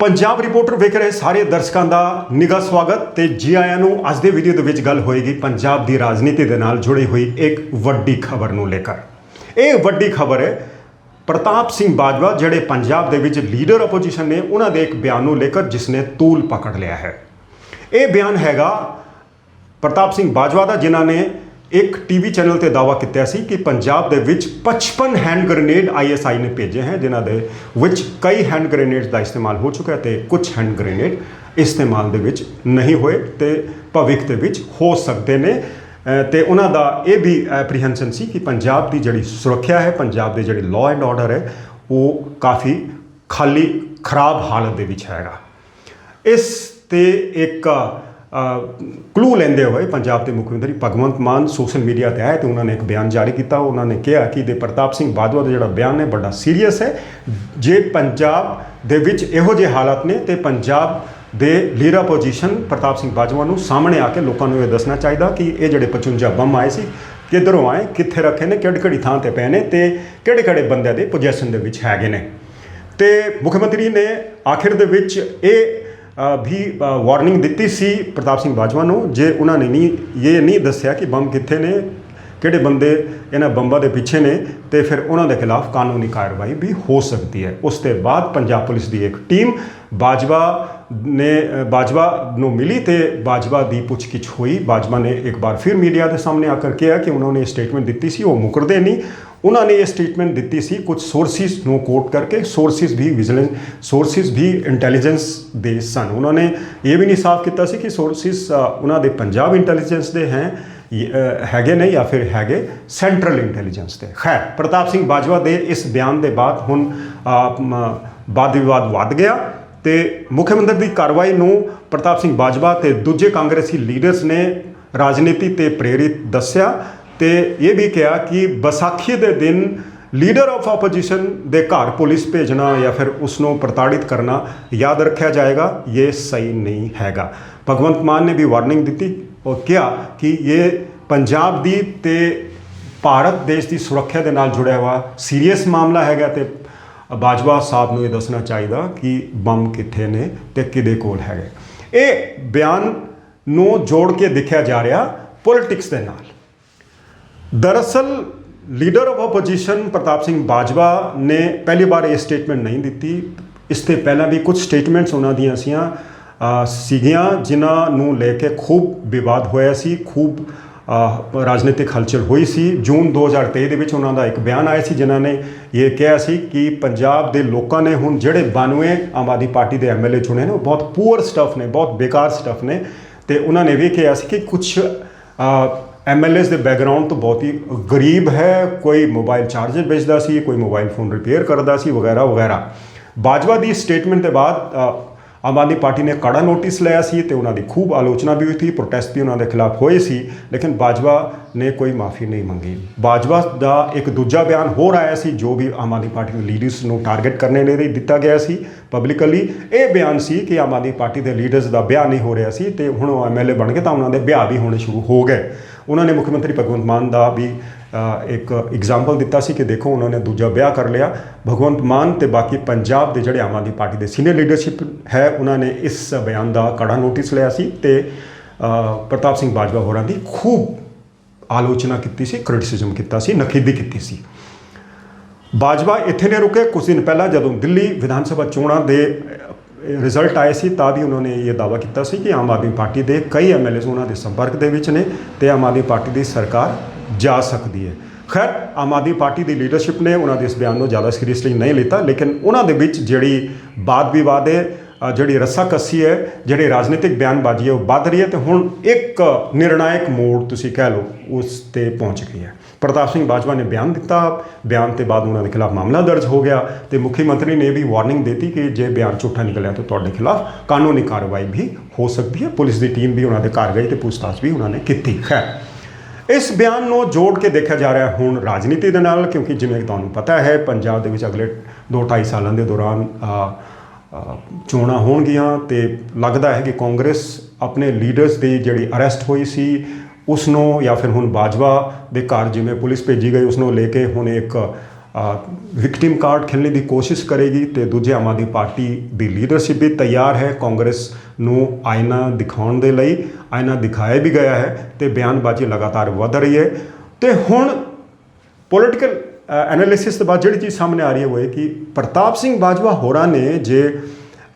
Punjab reporter ਵੇਖ ਰਹੇ ਸਾਰੇ ਦਰਸ਼ਕਾਂ ਦਾ ਨਿੱਘਾ ਸਵਾਗਤ ਤੇ ਜੀ ਆਇਆਂ ਨੂੰ ਅੱਜ ਦੇ ਵੀਡੀਓ ਦੇ ਵਿੱਚ ਗੱਲ ਹੋਏਗੀ ਪੰਜਾਬ ਦੀ ਰਾਜਨੀਤੀ ਦੇ ਨਾਲ ਜੁੜੀ ਹੋਈ ਇੱਕ ਵੱਡੀ ਖਬਰ ਨੂੰ ਲੈ ਕੇ ਇਹ ਵੱਡੀ ਖਬਰ ਹੈ ਪ੍ਰਤਾਪ ਸਿੰਘ ਬਾਜਵਾ ਜਿਹੜੇ ਪੰਜਾਬ ਦੇ ਵਿੱਚ ਲੀਡਰ ਆਪੋਜੀਸ਼ਨ ਨੇ, ਉਹਨਾਂ ਦੇ ਇੱਕ ਬਿਆਨ ਨੂੰ ਲੈ ਕੇ ਜਿਸ ਨੇ ਤੂਲ ਪਕੜ ਲਿਆ ਹੈ। ਇਹ ਬਿਆਨ ਹੈਗਾ ਪ੍ਰਤਾਪ ਸਿੰਘ ਬਾਜਵਾ ਦਾ, ਜਿਨ੍ਹਾਂ ਨੇ ਇੱਕ ਟੀਵੀ ਚੈਨਲ ਤੇ ਦਾਅਵਾ ਕੀਤਾ ਸੀ ਕਿ ਪੰਜਾਬ ਦੇ ਵਿੱਚ 55 ਹੈਂਡ ਗ੍ਰੇਨੇਡ ਆਈਐਸਆਈ ਨੇ ਭੇਜੇ ਹਨ ਜਿਨ੍ਹਾਂ ਦੇ ਵਿੱਚ ਕਈ ਹੈਂਡ ਗ੍ਰੇਨੇਡਸ ਦਾ ਇਸਤੇਮਾਲ ਹੋ ਚੁੱਕਾ ਹੈ ਤੇ ਕੁਝ ਹੈਂਡ ਗ੍ਰੇਨੇਡ ਇਸਤੇਮਾਲ ਦੇ ਵਿੱਚ ਨਹੀਂ ਹੋਏ ਤੇ ਭਵਿੱਖ ਦੇ ਵਿੱਚ ਹੋ ਸਕਦੇ ਨੇ। ਅ, ਤੇ ਉਹਨਾਂ ਦਾ ਇਹ ਵੀ ਐਪਰੀਹੈਂਸ਼ਨ ਸੀ ਕਿ ਪੰਜਾਬ ਦੀ ਜਿਹੜੀ ਸੁਰੱਖਿਆ ਹੈ ਪੰਜਾਬ ਦੇ ਜਿਹੜੀ ਲਾਅ ਐਂਡ ਆਰਡਰ ਹੈ ਉਹ ਕਾਫੀ ਖਾਲੀ ਖਰਾਬ ਹਾਲਤ ਦੇ ਵਿੱਚ ਹੈਗਾ। ਇਸ ਤੇ ਇੱਕ ਕਲੂ ਲੈਂਦੇ ਹੋਏ ਪੰਜਾਬ ਦੇ ਮੁੱਖ ਮੰਤਰੀ ਭਗਵੰਤ ਮਾਨ ਸੋਸ਼ਲ ਮੀਡੀਆ ਤੇ ਆਏ ਤੇ ਉਹਨਾਂ ਨੇ ਇੱਕ ਬਿਆਨ ਜਾਰੀ ਕੀਤਾ। ਉਹਨਾਂ ਨੇ ਕਿਹਾ ਕਿ ਦੇ ਪ੍ਰਤਾਪ ਸਿੰਘ ਬਾਜਵਾ ਦਾ ਜਿਹੜਾ ਬਿਆਨ ਹੈ ਬੜਾ ਸੀਰੀਅਸ ਹੈ। ਜੇ ਪੰਜਾਬ ਦੇ ਵਿੱਚ ਇਹੋ ਜਿਹੇ ਹਾਲਾਤ ਨੇ ਤੇ ਪੰਜਾਬ ਦੇ ਲੀਰਾ ਪੋਜੀਸ਼ਨ ਪ੍ਰਤਾਪ ਸਿੰਘ ਬਾਜਵਾ ਨੂੰ ਸਾਹਮਣੇ ਆ ਕੇ ਲੋਕਾਂ ਨੂੰ ਇਹ ਦੱਸਣਾ ਚਾਹੀਦਾ ਕਿ ਇਹ ਜਿਹੜੇ 55 ਬੰਮ ਆਏ ਸੀ, ਕਿੱਧਰੋਂ ਆਏ, ਕਿੱਥੇ ਰੱਖੇ ਨੇ ਕਿਹੜੀ ਕਿਹੜੀ ਥਾਂ ਤੇ ਪਏ ਨੇ ਤੇ ਕਿਹੜੇ ਕਿਹੜੇ ਬੰਦਿਆਂ ਦੇ ਪੋਜੀਸ਼ਨ ਦੇ ਵਿੱਚ ਹੈਗੇ ਨੇ। ਤੇ ਮੁੱਖ ਮੰਤਰੀ ਨੇ ਆਖਿਰ ਦੇ ਵਿੱਚ ਇਹ ਵੀ ਵਾਰਨਿੰਗ ਦਿੱਤੀ ਸੀ ਪ੍ਰਤਾਪ ਸਿੰਘ ਬਾਜਵਾ ਨੂੰ ਜੇ ਉਹਨਾਂ ਨੇ ਨਹੀਂ ਇਹ ਨਹੀਂ ਦੱਸਿਆ ਕਿ ਬੰਬ ਕਿੱਥੇ ਨੇ, ਕਿਹੜੇ ਬੰਦੇ ਇਹਨਾਂ ਬੰਬਾਂ ਦੇ ਪਿੱਛੇ ਨੇ, ਤੇ ਫਿਰ ਉਹਨਾਂ ਦੇ ਖਿਲਾਫ ਕਾਨੂੰਨੀ ਕਾਰਵਾਈ ਵੀ ਹੋ ਸਕਦੀ ਹੈ। ਉਸ ਤੋਂ ਬਾਅਦ ਪੰਜਾਬ ਪੁਲਿਸ ਦੀ ਇੱਕ ਟੀਮ ਬਾਜਵਾ ਨੇ ਬਾਜਵਾ ਨੂੰ ਮਿਲੀ ਤੇ ਬਾਜਵਾ ਦੀ ਪੁੱਛਗਿੱਛ ਹੋਈ। ਬਾਜਵਾ ਨੇ ਇੱਕ ਵਾਰ ਫਿਰ ਮੀਡੀਆ ਦੇ ਸਾਹਮਣੇ ਆ ਕਰ ਕਿਹਾ ਕਿ ਉਹਨਾਂ ਨੇ ਸਟੇਟਮੈਂਟ ਦਿੱਤੀ ਸੀ, ਉਹ ਮੁਕਰਦੇ ਨਹੀਂ। ਉਹਨਾਂ ਨੇ ਇਹ ਸਟੇਟਮੈਂਟ ਦਿੱਤੀ ਸੀ, ਕੁਝ ਸੋਰਸਿਸ ਨੂੰ ਕੋਟ ਕਰਕੇ ਸੋਰਸਿਸ ਵੀ ਵਿਜੀਲੈਂਸ ਸੋਰਸਿਸ ਵੀ ਇੰਟੈਲੀਜੈਂਸ ਦੇ ਸਨ। ਉਹਨਾਂ ਨੇ ਇਹ ਵੀ ਨਹੀਂ ਸਾਫ਼ ਕੀਤਾ ਸੀ ਕਿ ਸੋਰਸਿਸ ਉਹਨਾਂ ਦੇ ਪੰਜਾਬ ਇੰਟੈਲੀਜੈਂਸ ਦੇ ਹੈ ਹੈਗੇ ਨੇ ਜਾਂ ਫਿਰ ਹੈਗੇ ਸੈਂਟਰਲ ਇੰਟੈਲੀਜੈਂਸ ਦੇ। ਖੈਰ, ਪ੍ਰਤਾਪ ਸਿੰਘ ਬਾਜਵਾ ਦੇ ਇਸ ਬਿਆਨ ਦੇ ਬਾਅਦ ਹੁਣ ਵਾਦ ਵਿਵਾਦ ਵੱਧ ਗਿਆ। ਤੇ ਮੁੱਖ ਮੰਤਰੀ ਦੀ ਕਾਰਵਾਈ ਨੂੰ ਪ੍ਰਤਾਪ ਸਿੰਘ ਬਾਜਵਾ ਤੇ ਦੂਜੇ ਕਾਂਗਰਸੀ ਲੀਡਰਸ ਨੇ ਰਾਜਨੀਤੀ ਤੇ ਪ੍ਰੇਰਿਤ ਦੱਸਿਆ ਤੇ ਇਹ ਵੀ ਕਿਹਾ ਕਿ ਵਿਸਾਖੀ ਦੇ ਦਿਨ ਲੀਡਰ ਆਫ ਆਪੋਜੀਸ਼ਨ ਦੇ ਘਰ ਪੁਲਿਸ ਭੇਜਣਾ ਜਾਂ ਫਿਰ ਉਸ ਨੂੰ ਪ੍ਰਤਾੜਿਤ ਕਰਨਾ ਯਾਦ ਰੱਖਿਆ ਜਾਏਗਾ, ਇਹ ਸਹੀ ਨਹੀਂ ਹੈਗਾ। ਭਗਵੰਤ ਮਾਨ ਨੇ ਵੀ ਵਾਰਨਿੰਗ ਦਿੱਤੀ ਔਰ ਕਿਹਾ ਕਿ ਇਹ ਪੰਜਾਬ ਦੀ ਤੇ ਭਾਰਤ ਦੇਸ਼ ਦੀ ਸੁਰੱਖਿਆ ਦੇ ਨਾਲ ਜੁੜਿਆ ਹੋਇਆ ਸੀਰੀਅਸ ਮਾਮਲਾ ਹੈਗਾ ਤੇ ਬਾਜਵਾ ਸਾਹਿਬ ਨੂੰ ਇਹ ਦੱਸਣਾ ਚਾਹੀਦਾ ਕਿ ਬੰਮ ਕਿੱਥੇ ਨੇ ਤੇ ਕਿਹਦੇ ਕੋਲ ਹੈਗੇ। ਇਹ ਬਿਆਨ ਨੂੰ ਜੋੜ ਕੇ ਦੇਖਿਆ ਜਾ ਰਿਹਾ ਪੋਲਿਟਿਕਸ ਦੇ ਨਾਲ। ਦਰਅਸਲ leader of opposition Partap Singh Bajwa ਨੇ ਪਹਿਲੀ ਵਾਰ ਇਹ ਸਟੇਟਮੈਂਟ ਨਹੀਂ ਦਿੱਤੀ। ਇਸ 'ਤੇ ਪਹਿਲਾਂ ਵੀ ਕੁਝ ਸਟੇਟਮੈਂਟਸ ਉਹਨਾਂ ਦੀਆਂ ਸੀਆਂ ਸੀਗੀਆਂ, ਜਿਨ੍ਹਾਂ ਨੂੰ ਲੈ ਕੇ ਖੂਬ ਵਿਵਾਦ ਹੋਇਆ ਸੀ, ਖੂਬ ਰਾਜਨੀਤਿਕ ਹਲਚਲ ਹੋਈ ਸੀ। ਜੂਨ 2023 ਦੇ ਵਿੱਚ ਉਹਨਾਂ ਦਾ ਇੱਕ ਬਿਆਨ ਆਇਆ ਸੀ, ਜਿਨ੍ਹਾਂ ਨੇ ਇਹ ਕਿਹਾ ਸੀ ਕਿ ਪੰਜਾਬ ਦੇ ਲੋਕਾਂ ਨੇ ਹੁਣ ਜਿਹੜੇ 92 ਆਮ ਆਦਮੀ ਪਾਰਟੀ ਦੇ ਐਮਐਲਏ ਚੁਣੇ ਨੇ, ਉਹ ਬਹੁਤ ਪੂਅਰ ਸਟਫ ਨੇ, ਬਹੁਤ ਬੇਕਾਰ ਸਟਫ ਨੇ। ਤੇ ਉਹਨਾਂ ਨੇ ਵੀ ਕਿਹਾ ਸੀ ਕਿ ਕੁਝ ਐਮਐਲਏਸ ਦੇ ਬੈਕਗ੍ਰਾਉਂਡ ਤੋਂ ਬਹੁਤ ਹੀ ਗਰੀਬ ਹੈ, ਕੋਈ ਮੋਬਾਈਲ ਚਾਰਜਰ ਵੇਚਦਾ ਸੀ, ਕੋਈ ਮੋਬਾਈਲ ਫੋਨ ਰਿਪੇਅਰ ਕਰਦਾ ਸੀ, ਵਗੈਰਾ ਵਗੈਰਾ। ਬਾਜਵਾ ਦੀ ਸਟੇਟਮੈਂਟ ਦੇ ਬਾਅਦ ਆਮ ਆਦਮੀ ਪਾਰਟੀ ਨੇ ਕੜਾ ਨੋਟਿਸ ਲਿਆ ਸੀ ਤੇ ਉਹਨਾਂ ਦੀ ਖੂਬ ਆਲੋਚਨਾ ਵੀ ਹੋਈ ਸੀ, ਪ੍ਰੋਟੈਸਟ ਵੀ ਉਹਨਾਂ ਦੇ ਖਿਲਾਫ ਹੋਏ ਸੀ, ਲੇਕਿਨ ਬਾਜਵਾ ਨੇ ਕੋਈ ਮਾਫੀ ਨਹੀਂ ਮੰਗੀ। ਬਾਜਵਾ ਦਾ ਇੱਕ ਦੂਜਾ ਬਿਆਨ ਹੋਰ ਆਇਆ ਸੀ, ਜੋ ਵੀ ਆਮ ਆਦਮੀ ਪਾਰਟੀ ਦੇ ਲੀਡਰਸ ਨੂੰ ਟਾਰਗੇਟ ਕਰਨੇ ਲਈ ਦਿੱਤਾ ਗਿਆ ਸੀ ਪਬਲਿਕਲੀ ਇਹ ਬਿਆਨ ਸੀ ਕਿ ਆਮ ਆਦਮੀ ਪਾਰਟੀ ਦੇ ਲੀਡਰਸ ਦਾ ਵਿਆਹ ਨਹੀਂ ਹੋ ਰਿਹਾ ਸੀ ਤੇ ਹੁਣ ਉਹ ਐਮਐਲਏ ਬਣ ਗਏ ਤਾਂ ਉਹਨਾਂ ਦੇ ਵਿਆਹ ਵੀ ਹੋਣੇ ਸ਼ੁਰੂ ਹੋ ਗਏ। ਉਹਨਾਂ ਨੇ ਮੁੱਖ ਮੰਤਰੀ ਭਗਵੰਤ ਮਾਨ ਦਾ ਵੀ ਇੱਕ ਐਗਜ਼ਾਮਪਲ ਦਿੱਤਾ ਸੀ ਕਿ ਦੇਖੋ ਉਹਨਾਂ ਨੇ ਦੂਜਾ ਵਿਆਹ ਕਰ ਲਿਆ। ਭਗਵੰਤ ਮਾਨ ਤੇ ਬਾਕੀ ਪੰਜਾਬ ਦੇ ਜਿਹੜੇ ਆਮ ਆਦਮੀ ਪਾਰਟੀ ਦੇ ਸੀਨੀਅਰ ਲੀਡਰਸ਼ਿਪ ਹੈ, ਉਹਨਾਂ ਨੇ ਇਸ ਬਿਆਨ ਦਾ ਕੜਾ ਨੋਟਿਸ ਲਿਆ ਸੀ ਤੇ ਪ੍ਰਤਾਪ ਸਿੰਘ ਬਾਜਵਾ ਹੋਰਾਂ ਦੀ ਖੂਬ ਆਲੋਚਨਾ ਕੀਤੀ ਸੀ ਕ੍ਰਿਟਿਸਿਜ਼ਮ ਕੀਤਾ ਸੀ, ਨਖੇਦੀ ਕੀਤੀ ਸੀ। ਬਾਜਵਾ ਇੱਥੇ ਨੇ ਰੁਕੇ ਕੁਝ ਦਿਨ ਪਹਿਲਾਂ ਜਦੋਂ ਦਿੱਲੀ ਵਿਧਾਨ ਸਭਾ ਚੋਣਾਂ ਦੇ ਰਿਜ਼ਲਟ ਆਏ ਸੀ, ਤਾਂ ਵੀ ਉਹਨਾਂ ਨੇ ਇਹ ਦਾਅਵਾ ਕੀਤਾ ਸੀ ਕਿ ਆਮ ਆਦਮੀ ਪਾਰਟੀ ਦੇ ਕਈ ਐਮਐਲਏਸ ਉਹਨਾਂ ਦੇ ਸੰਪਰਕ ਦੇ ਵਿੱਚ ਨੇ ਤੇ ਆਮ ਆਦਮੀ ਪਾਰਟੀ ਦੀ ਸਰਕਾਰ ਜਾ ਸਕਦੀ ਹੈ। ਖੈਰ, ਆਮ ਆਦਮੀ ਪਾਰਟੀ ਦੀ ਲੀਡਰਸ਼ਿਪ ਨੇ ਉਹਨਾਂ ਦੇ ਇਸ ਬਿਆਨ ਨੂੰ ਜ਼ਿਆਦਾ ਸੀਰੀਅਸਲੀ ਨਹੀਂ ਲਿੱਤਾ, ਲੇਕਿਨ ਉਹਨਾਂ ਦੇ ਵਿੱਚ ਜਿਹੜੀ ਬਾਦ ਵਿਵਾਦ ਹੈ ਜਿਹੜੀ ਰੱਸਾਕੱਸੀ ਹੈ, ਜਿਹੜੀ ਰਾਜਨੀਤਿਕ ਬਿਆਨਬਾਜ਼ੀ ਹੈ, ਉਹ ਵੱਧ ਰਹੀ ਹੈ ਤੇ ਹੁਣ ਇੱਕ ਨਿਰਣਾਇਕ ਮੋੜ ਤੁਸੀਂ ਕਹਿ ਲਓ, ਉਸ ਤੇ ਪਹੁੰਚ ਗਈ ਹੈ। ਪ੍ਰਤਾਪ ਸਿੰਘ ਬਾਜਵਾ ਨੇ ਬਿਆਨ ਦਿੱਤਾ, ਬਿਆਨ ਤੇ ਬਾਅਦ ਉਹਨਾਂ ਦੇ ਖਿਲਾਫ ਮਾਮਲਾ ਦਰਜ ਹੋ ਗਿਆ ਤੇ ਮੁੱਖ ਮੰਤਰੀ ਨੇ ਵੀ ਵਾਰਨਿੰਗ ਦਿੱਤੀ ਕਿ ਜੇ ਬਿਆਨ ਝੂਠਾ ਨਿਕਲਿਆ ਤਾਂ ਤੁਹਾਡੇ ਖਿਲਾਫ ਕਾਨੂੰਨੀ ਕਾਰਵਾਈ ਵੀ ਹੋ ਸਕਦੀ ਹੈ। ਪੁਲਿਸ ਦੀ ਟੀਮ ਵੀ ਉਹਨਾਂ ਦੇ ਘਰ ਗਈ ਤੇ ਪੁੱਛਤਾਛ ਵੀ ਉਹਨਾਂ ਨੇ ਕੀਤੀ। ਖੈਰ ਇਸ ਬਿਆਨ ਨੂੰ ਜੋੜ ਕੇ ਦੇਖਿਆ ਜਾ ਰਿਹਾ ਹੁਣ ਰਾਜਨੀਤੀ ਦੇ ਨਾਲ, ਕਿਉਂਕਿ ਜਿਵੇਂ ਤੁਹਾਨੂੰ ਪਤਾ ਹੈ, ਪੰਜਾਬ ਦੇ ਵਿੱਚ ਅਗਲੇ 2-2.5 ਸਾਲਾਂ ਦੇ ਦੌਰਾਨ ਚੋਣਾਂ ਹੋਣਗੀਆਂ ਤੇ ਲੱਗਦਾ ਹੈ ਕਿ ਕਾਂਗਰਸ ਆਪਣੇ ਲੀਡਰਸ ਦੀ ਜਿਹੜੀ ਅਰੈਸਟ ਹੋਈ ਸੀ ਉਸ ਨੂੰ ਜਾਂ ਫਿਰ ਹੁਣ ਬਾਜਵਾ ਦੇ ਘਰ ਜਿਵੇਂ ਪੁਲਿਸ ਭੇਜੀ ਗਈ ਉਸ ਨੂੰ ਲੈ ਕੇ ਹੁਣ ਇੱਕ ਵਿਕਟਿਮ ਕਾਰਡ ਖੇਲਣ ਦੀ ਕੋਸ਼ਿਸ਼ ਕਰੇਗੀ ਤੇ ਦੂਜੇ ਆਮ ਆਦਮੀ ਪਾਰਟੀ ਦੀ ਲੀਡਰਸ਼ਿਪ ਵੀ ਤਿਆਰ ਹੈ। ਕਾਂਗਰਸ ਨੂੰ ਆਇਨਾ ਦਿਖਾਉਣ ਦੇ ਲਈ, ਆਇਨਾ ਦਿਖਾਇਆ ਵੀ ਗਿਆ ਹੈ ਤੇ ਬਿਆਨਬਾਜ਼ੀ ਲਗਾਤਾਰ ਵਧ ਰਹੀ ਹੈ। ਤੇ ਹੁਣ ਪੋਲਿਟੀਕਲ ਐਨਾਲਿਸਿਸ ਤੋਂ ਬਾਅਦ ਜਿਹੜੀ ਚੀਜ਼ ਸਾਹਮਣੇ ਆ ਰਹੀ ਹੈ, ਉਹ ਇਹ ਕਿ ਪ੍ਰਤਾਪ ਸਿੰਘ ਬਾਜਵਾ ਹੋਰਾਂ ਨੇ ਜੇ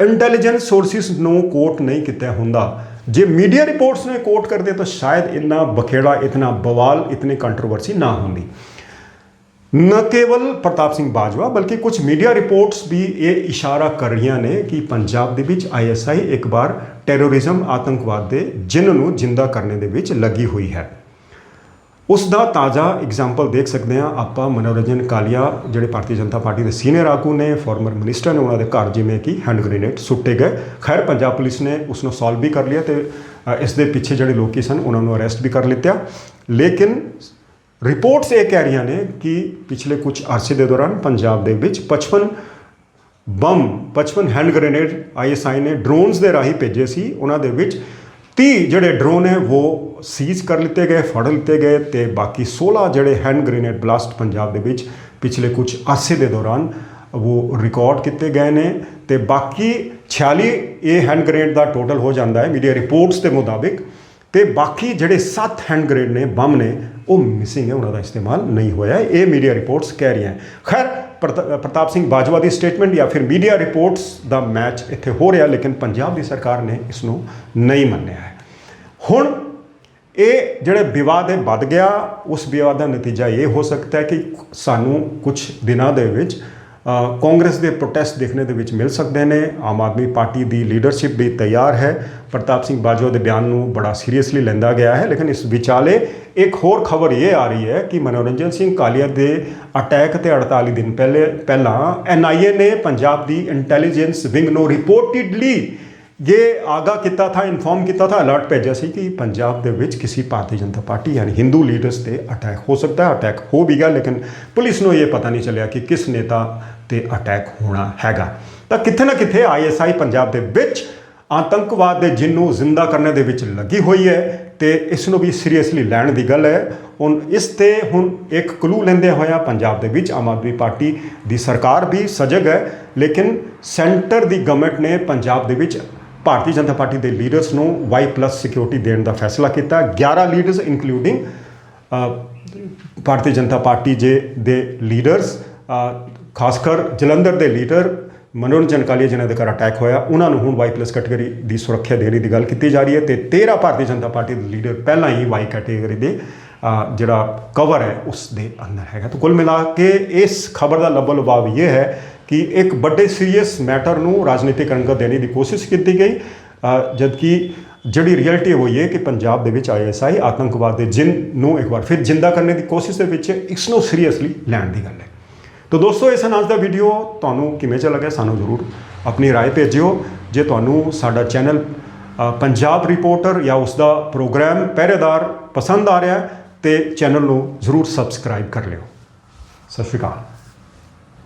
ਇੰਟੈਲੀਜੈਂਸ ਸੋਰਸਿਸ ਨੂੰ ਕੋਟ ਨਹੀਂ ਕੀਤਾ ਹੁੰਦਾ, ਜੇ ਮੀਡੀਆ ਰਿਪੋਰਟਸ ਨੇ ਕੋਟ ਕਰਦੇ ਤਾਂ ਸ਼ਾਇਦ ਇੰਨਾ ਬਖੇੜਾ, ਇਤਨਾ ਬਵਾਲ, ਇਤਨੀ ਕੰਟਰੋਵਰਸੀ ਨਾ ਹੁੰਦੀ। न ਕੇਵਲ ਪ੍ਰਤਾਪ ਸਿੰਘ ਬਾਜਵਾ ਬਲਕਿ ਕੁਝ ਮੀਡੀਆ ਰਿਪੋਰਟਸ ਵੀ ਇਹ ਇਸ਼ਾਰਾ ਕਰ ਰਹੀਆਂ ਨੇ ਕਿ ਪੰਜਾਬ ਦੇ ਵਿੱਚ ਆਈਐਸਆਈ ਇੱਕ ਵਾਰ ਟੈਰੋਰਿਜ਼ਮ ਆਤੰਕਵਾਦ ਦੇ ਜਿੰਨ ਨੂੰ ਜਿੰਦਾ ਕਰਨ ਦੇ ਵਿੱਚ ਲੱਗੀ ਹੋਈ ਹੈ ਉਸ ਦਾ ਤਾਜ਼ਾ ਐਗਜ਼ਾਮਪਲ ਦੇਖ ਸਕਦੇ ਹਾਂ ਆਪਾਂ ਮਨੋਰੰਜਨ ਕਾਲੀਆ ਜਿਹੜੇ ਭਾਰਤੀ ਜਨਤਾ ਪਾਰਟੀ ਦੇ ਸੀਨੀਅਰ ਆਗੂ ਨੇ ਫਾਰਮਰ ਮਿਨਿਸਟਰ ਨੇ ਉਹਨਾਂ ਦੇ ਘਰ ਜਿਵੇਂ ਕਿ ਹੈਂਡ ਗ੍ਰੇਨੇਡ ਸੁੱਟੇ ਗਏ ਖੈਰ ਪੰਜਾਬ ਪੁਲਿਸ ਨੇ ਉਸ ਨੂੰ ਸੋਲਵ ਵੀ ਕਰ ਲਿਆ ਤੇ ਇਸ ਦੇ ਪਿੱਛੇ ਜਿਹੜੇ ਲੋਕੀ ਸਨ ਉਹਨਾਂ ਨੂੰ ਅਰੈਸਟ ਵੀ ਕਰ ਲਿੱਤਿਆ ਲੇਕਿਨ ਰਿਪੋਰਟਸ ਇਹ ਕਹਿ ਰਹੀਆਂ ਨੇ ਕਿ ਪਿਛਲੇ ਕੁਝ ਅਰਸੇ ਦੇ ਦੌਰਾਨ ਪੰਜਾਬ ਦੇ ਵਿੱਚ 55 ਬੰਮ 55 ਹੈਂਡ ਗ੍ਰੇਨੇਡ ਆਈਐਸਆਈ ਨੇ ਡਰੋਨਸ ਦੇ ਰਾਹੀਂ ਭੇਜੇ ਸੀ। ਉਹਨਾਂ ਦੇ ਵਿੱਚ 30 ਜਿਹੜੇ ਡਰੋਨ ਹੈ ਉਹ ਸੀਜ਼ ਕਰ ਲਿੱਤੇ ਗਏ, ਫੜ ਲਿੱਤੇ ਗਏ ਤੇ ਬਾਕੀ 16 ਜਿਹੜੇ ਹੈਂਡ ਗ੍ਰੇਨੇਡ ਬਲਾਸਟ ਪੰਜਾਬ ਦੇ ਵਿੱਚ ਪਿਛਲੇ ਕੁਝ ਅਰਸੇ ਦੇ ਦੌਰਾਨ ਉਹ ਰਿਕਾਰਡ ਕੀਤੇ ਗਏ ਨੇ ਤੇ ਬਾਕੀ 46 ਇਹ ਹੈਂਡ ਗ੍ਰੇਨੇਡ ਦਾ ਟੋਟਲ ਹੋ ਜਾਂਦਾ ਹੈ। ਮੀਡੀਆ ਰਿਪੋਰਟਸ ਦੇ ਮੁਤਾਬਿਕ ਤੇ ਬਾਕੀ ਜਿਹੜੇ 7 ਹੈਂਡ ਗ੍ਰੇਡ ਨੇ ਬੰਮ ਨੇ, ਉਹ ਮਿਸਿੰਗ ਹੈ ਉਹਨਾਂ ਦਾ ਇਸਤੇਮਾਲ ਨਹੀਂ ਹੋਇਆ ਇਹ ਮੀਡੀਆ ਰਿਪੋਰਟਸ ਕਹਿ ਰਹੀਆਂ ਖੈਰ, ਪ੍ਰਤਾ- ਪ੍ਰਤਾਪ ਸਿੰਘ ਬਾਜਵਾ ਦੀ ਸਟੇਟਮੈਂਟ ਜਾਂ ਫਿਰ ਮੀਡੀਆ ਰਿਪੋਰਟਸ ਦਾ ਮੈਚ ਇੱਥੇ ਹੋ ਰਿਹਾ, ਲੇਕਿਨ ਪੰਜਾਬ ਦੀ ਸਰਕਾਰ ਨੇ ਇਸ ਨੂੰ ਨਹੀਂ ਮੰਨਿਆ ਹੈ। ਹੁਣ ਇਹ ਜਿਹੜੇ ਵਿਵਾਦ ਹੈ ਵੱਧ ਗਿਆ, ਉਸ ਵਿਵਾਦ ਦਾ ਨਤੀਜਾ ਇਹ ਹੋ ਸਕਦਾ ਹੈ ਕਿ ਸਾਨੂੰ ਕੁਝ ਦਿਨਾਂ ਦੇ ਵਿੱਚ ਕਾਂਗਰਸ ਦੇ ਪ੍ਰੋਟੈਸਟ ਦੇਖਣੇ ਦੇ ਵਿੱਚ ਮਿਲ ਸਕਦੇ ਨੇ। ਆਮ ਆਦਮੀ ਪਾਰਟੀ ਦੀ ਲੀਡਰਸ਼ਿਪ ਵੀ ਤਿਆਰ ਹੈ। ਪ੍ਰਤਾਪ ਸਿੰਘ ਬਾਜਵਾ ਦੇ ਬਿਆਨ ਨੂੰ ਬੜਾ ਸੀਰੀਅਸਲੀ ਲੈਂਦਾ ਗਿਆ ਹੈ। ਲੇਕਿਨ ਇਸ ਵਿਚਾਲੇ ਇੱਕ ਹੋਰ ਖਬਰ ਇਹ ਆ ਰਹੀ ਹੈ ਕਿ ਮਨੋਰੰਜਨ ਸਿੰਘ ਕਾਲੀਆ ਦੇ ਅਟੈਕ ਤੇ 48 ਦਿਨ ਪਹਿਲੇ, ਪਹਿਲਾਂ ਐਨਆਈਏ ਨੇ ਪੰਜਾਬ ਦੀ ਇੰਟੈਲੀਜੈਂਸ ਵਿੰਗ ਨੂੰ ਰਿਪੋਰਟਡਲੀ ਇਹ ਆਗਾ ਕੀਤਾ ਥਾ ਇਨਫੋਰਮ ਕੀਤਾ ਥਾ ਅਲਰਟ ਭੇਜਿਆ ਸੀ ਕਿ ਪੰਜਾਬ ਦੇ ਵਿੱਚ ਕਿਸੇ ਭਾਰਤੀ ਜਨਤਾ ਪਾਰਟੀ ਯਾਨੀ ਹਿੰਦੂ ਲੀਡਰਸ ਤੇ ਅਟੈਕ ਹੋ ਸਕਦਾ ਹੈ। ਅਟੈਕ ਹੋ ਵੀ ਗਿਆ, ਲੇਕਿਨ ਪੁਲਿਸ ਨੂੰ ਇਹ ਪਤਾ ਨਹੀਂ ਚੱਲਿਆ ਕਿ ਕਿਸ ਨੇਤਾ ਤੇ ਅਟੈਕ ਹੋਣਾ ਹੈਗਾ। ਤਾਂ ਕਿੱਥੇ ਨਾ ਕਿੱਥੇ ਆਈਐਸਆਈ ਪੰਜਾਬ ਦੇ ਵਿੱਚ ਆਤੰਕਵਾਦ ਦੇ ਜਿੰਨੂੰ ਜ਼ਿੰਦਾ ਕਰਨ ਦੇ ਵਿੱਚ ਲੱਗੀ ਹੋਈ ਹੈ ਤੇ ਇਸ ਨੂੰ ਵੀ ਸੀਰੀਅਸਲੀ ਲੈਣ ਦੀ ਗੱਲ ਹੈ। ਹੁਣ ਇਸ ਤੇ ਹੁਣ ਇੱਕ ਕਲੂ ਲੈਂਦੇ ਹੋਇਆ ਪੰਜਾਬ ਦੇ ਵਿੱਚ ਆਮ ਆਦਮੀ ਪਾਰਟੀ ਦੀ ਸਰਕਾਰ ਵੀ ਸਜਗ ਹੈ, ਲੇਕਿਨ ਸੈਂਟਰ ਦੀ ਗਵਰਨਮੈਂਟ ਨੇ ਪੰਜਾਬ ਦੇ ਵਿੱਚ ਭਾਰਤੀ ਜਨਤਾ ਪਾਰਟੀ ਦੇ ਲੀਡਰਸ ਨੂੰ ਵਾਈ ਪਲੱਸ ਸਿਕਿਉਰਿਟੀ ਦੇਣ ਦਾ ਫੈਸਲਾ ਕੀਤਾ। 11 leaders including Bharatiya Janata party ਜੇ ਦੇ ਲੀਡਰਸ ਖਾਸ ਕਰ ਜਲੰਧਰ ਦੇ ਲੀਡਰ ਮਨੋਰੰਜਨ ਕਾਲੀਆ ਜਿਨ੍ਹਾਂ ਦੇ ਘਰ ਅਟੈਕ ਹੋਇਆ, ਉਹਨਾਂ ਨੂੰ ਹੁਣ ਵਾਈ ਪਲੱਸ ਕੈਟਾਗਰੀ ਦੀ ਸੁਰੱਖਿਆ ਦੇਣ ਦੀ ਗੱਲ ਕੀਤੀ ਜਾ ਰਹੀ ਹੈ ਤੇ 13 ਭਾਰਤੀ ਜਨਤਾ ਪਾਰਟੀ ਦੇ ਲੀਡਰ ਪਹਿਲਾਂ ਹੀ ਵਾਈ ਕੈਟਾਗਰੀ ਦੇ ਜਿਹੜਾ ਕਵਰ ਹੈ, ਉਸ ਦੇ ਅੰਦਰ ਹੈਗਾ। ਤਾਂ ਕੁੱਲ ਮਿਲਾ ਕੇ ਇਸ ਖਬਰ ਦਾ ਲੱਭੋ ਲਬਾਵ ਇਹ ਹੈ ਕਿ ਇੱਕ ਵੱਡੇ ਸੀਰੀਅਸ ਮੈਟਰ ਨੂੰ ਰਾਜਨੀਤਿਕ ਰੰਗਤ ਦੇਣ ਦੀ ਕੋਸ਼ਿਸ਼ ਕੀਤੀ ਗਈ ਜਦਕਿ ਜਿਹੜੀ ਰਿਐਲਿਟੀ ਉਹ ਇਹ ਹੈ ਕਿ ਪੰਜਾਬ ਦੇ ਵਿੱਚ ਆਈਐਸਆਈ ਆਤੰਕਵਾਦ ਦੇ ਜਿੰਨ ਨੂੰ ਇੱਕ ਵਾਰ ਫਿਰ ਜਿੰਦਾ ਕਰਨ ਦੀ ਕੋਸ਼ਿਸ਼ ਦੇ ਵਿੱਚ, ਇਸ ਨੂੰ ਸੀਰੀਅਸਲੀ ਲੈਣ ਦੀ ਗੱਲ ਹੈ। ਤੋ ਦੋਸਤੋ ਇਸ ਨਾਲ ਦਾ ਵੀਡੀਓ ਤੁਹਾਨੂੰ ਕਿਵੇਂ ਚ ਲੱਗਿਆ ਸਾਨੂੰ ਜ਼ਰੂਰ ਆਪਣੀ رائے ਭੇਜਿਓ ਜੇ ਤੁਹਾਨੂੰ ਸਾਡਾ ਚੈਨਲ ਅ, ਪੰਜਾਬ ਰਿਪੋਰਟਰ ਜਾਂ ਉਸ ਦਾ ਪ੍ਰੋਗਰਾਮ ਪਹਿਰੇਦਾਰ ਪਸੰਦ ਆ ਰਿਹਾ ਹੈ ਤੇ ਚੈਨਲ ਨੂੰ ਜ਼ਰੂਰ ਸਬਸਕ੍ਰਾਈਬ ਕਰ ਲਿਓ ਸਤਿ ਸ਼੍ਰੀ ਅਕਾਲ